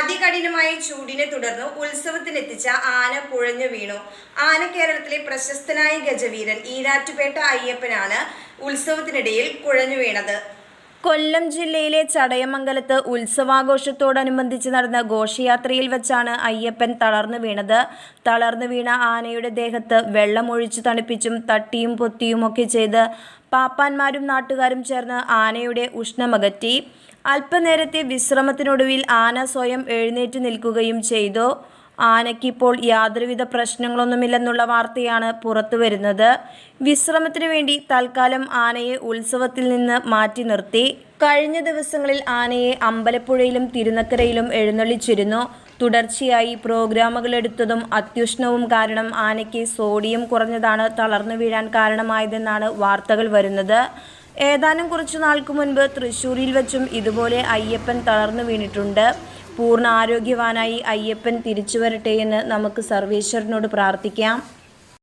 അതികഠിനമായ ചൂടിനെ തുടർന്ന് ഉത്സവത്തിനെത്തിച്ച ആന കുഴഞ്ഞു വീണു. ആന കേരളത്തിലെ പ്രശസ്തനായ ഗജവീരൻ ഈരാറ്റുപേട്ട അയ്യപ്പനാണ് ഉത്സവത്തിനിടയിൽ കുഴഞ്ഞു വീണത്. കൊല്ലം ജില്ലയിലെ ചടയമംഗലത്ത് ഉത്സവാഘോഷത്തോടനുബന്ധിച്ച് നടന്ന ഘോഷയാത്രയിൽ വെച്ചാണ് അയ്യപ്പൻ തളർന്നു വീണത്. തളർന്നു വീണ ആനയുടെ ദേഹത്ത് വെള്ളമൊഴിച്ചു തണുപ്പിച്ചും തട്ടിയും പൊത്തിയുമൊക്കെ ചെയ്ത് പാപ്പാന്മാരും നാട്ടുകാരും ചേർന്ന് ആനയുടെ ഉഷ്ണമകറ്റി. അല്പനേരത്തെ വിശ്രമത്തിനൊടുവിൽ ആന സ്വയം എഴുന്നേറ്റ് നിൽക്കുകയും ചെയ്തു. ആനയ്ക്കിപ്പോൾ യാതൊരുവിധ പ്രശ്നങ്ങളൊന്നുമില്ലെന്നുള്ള വാർത്തയാണ് പുറത്തു വരുന്നത്. വിശ്രമത്തിനു വേണ്ടി തൽക്കാലം ആനയെ ഉത്സവത്തിൽ നിന്ന് മാറ്റി നിർത്തി. കഴിഞ്ഞ ദിവസങ്ങളിൽ ആനയെ അമ്പലപ്പുഴയിലും തിരുനക്കരയിലും എഴുന്നള്ളിച്ചിരുന്നു. തുടർച്ചയായി പ്രോഗ്രാമുകൾ എടുത്തതും അത്യുഷ്ണവും കാരണം ആനയ്ക്ക് സോഡിയം കുറഞ്ഞതാണ് തളർന്നു വീഴാൻ കാരണമായതെന്നാണ് വാർത്തകൾ വരുന്നത്. ഏതാനും കുറച്ചു നാൾക്ക് മുൻപ് തൃശ്ശൂരിൽ വെച്ചും ഇതുപോലെ അയ്യപ്പൻ തളർന്നു വീണിട്ടുണ്ട്. പൂർണ ആരോഗ്യവാനായി അയ്യപ്പൻ തിരിച്ചു വരട്ടെ എന്ന് നമുക്ക് സർവേശ്വരനോട് പ്രാർത്ഥിക്കാം.